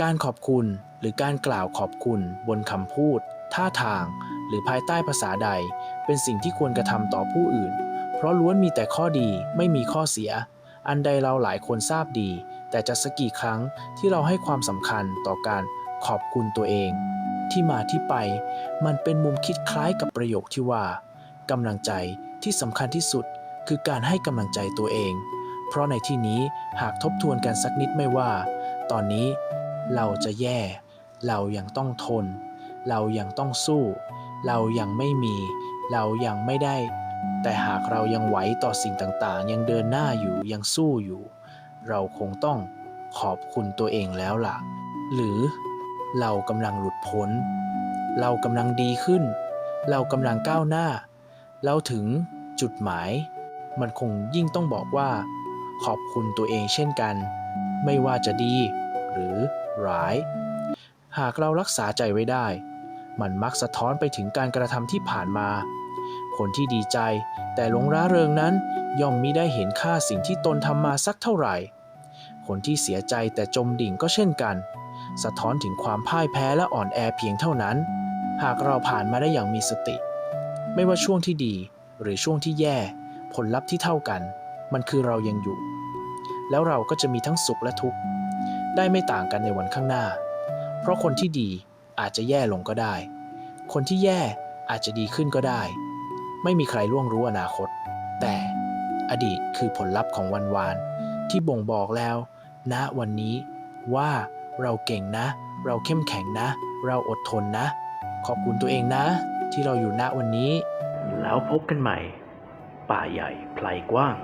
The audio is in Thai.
การขอบคุณหรือการกล่าวขอบคุณบนคำพูด ท่าทาง หรือภายใต้ภาษาใด เป็นสิ่งที่ควรกระทำต่อผู้อื่น เพราะล้วนมีแต่ข้อดีไม่มีข้อเสีย อันใดเราหลายคนทราบดี แต่จะสักกี่ครั้งที่เราให้ความสำคัญต่อการขอบคุณตัวเอง ที่มาที่ไป มันเป็นมุมคิดคล้ายกับประโยคที่ว่ากำลังใจที่สำคัญที่สุด คือการให้กำลังใจตัวเอง เพราะในที่นี้หากทบทวนกันสักนิดไม่ว่า ตอนนี้ เราจะแย่ เรายังต้องทน เรายังต้องสู้ เรายังไม่มี เรายังไม่ได้ แต่หากเรายังไหวต่อสิ่งต่างๆ ยังเดินหน้าอยู่ยังสู้อยู่ เราคงต้องขอบคุณตัวเองแล้วล่ะ หรือเรากำลังหลุดพ้น เรากำลังดีขึ้น เรากำลังก้าวหน้า เราถึงจุดหมาย มันคงยิ่งต้องบอกว่า ขอบคุณตัวเองเช่นกัน ไม่ว่าจะดี รือร้าย หากเรารักษาใจไว้ได้ มันมักสะท้อนไปถึงการกระทำที่ผ่านมา คนที่ดีใจแต่หลงร้าเริงนั้น ย่อมมิได้เห็นค่าสิ่งที่ตนทำมาสักเท่าไหร่ คนที่เสียใจแต่จมดิ่งก็เช่นกัน สะท้อนถึงความพ่ายแพ้และอ่อนแอเพียงเท่านั้น หากเราผ่านมาได้อย่างมีสติ ไม่ว่าช่วงที่ดีหรือช่วงที่แย่ ผลลัพธ์ที่เท่ากัน มันคือเรายังอยู่ แล้วเราก็จะมีทั้งสุขและทุกข์ ได้ไม่ต่างกันในวันข้างหน้า เพราะคนที่ดีอาจจะแย่ลงก็ได้ คนที่แย่อาจจะดีขึ้นก็ได้ ไม่มีใครล่วงรู้อนาคต แต่อดีตคือผลลัพธ์ของวันวาน ที่บ่งบอกแล้วณวันนี้ว่าเราเก่งนะ เราเข้มแข็งนะ เราอดทนนะ ขอบคุณตัวเองนะ ที่เราอยู่ณวันนี้ แล้วพบกันใหม่ ป่าใหญ่ไพลกว้าง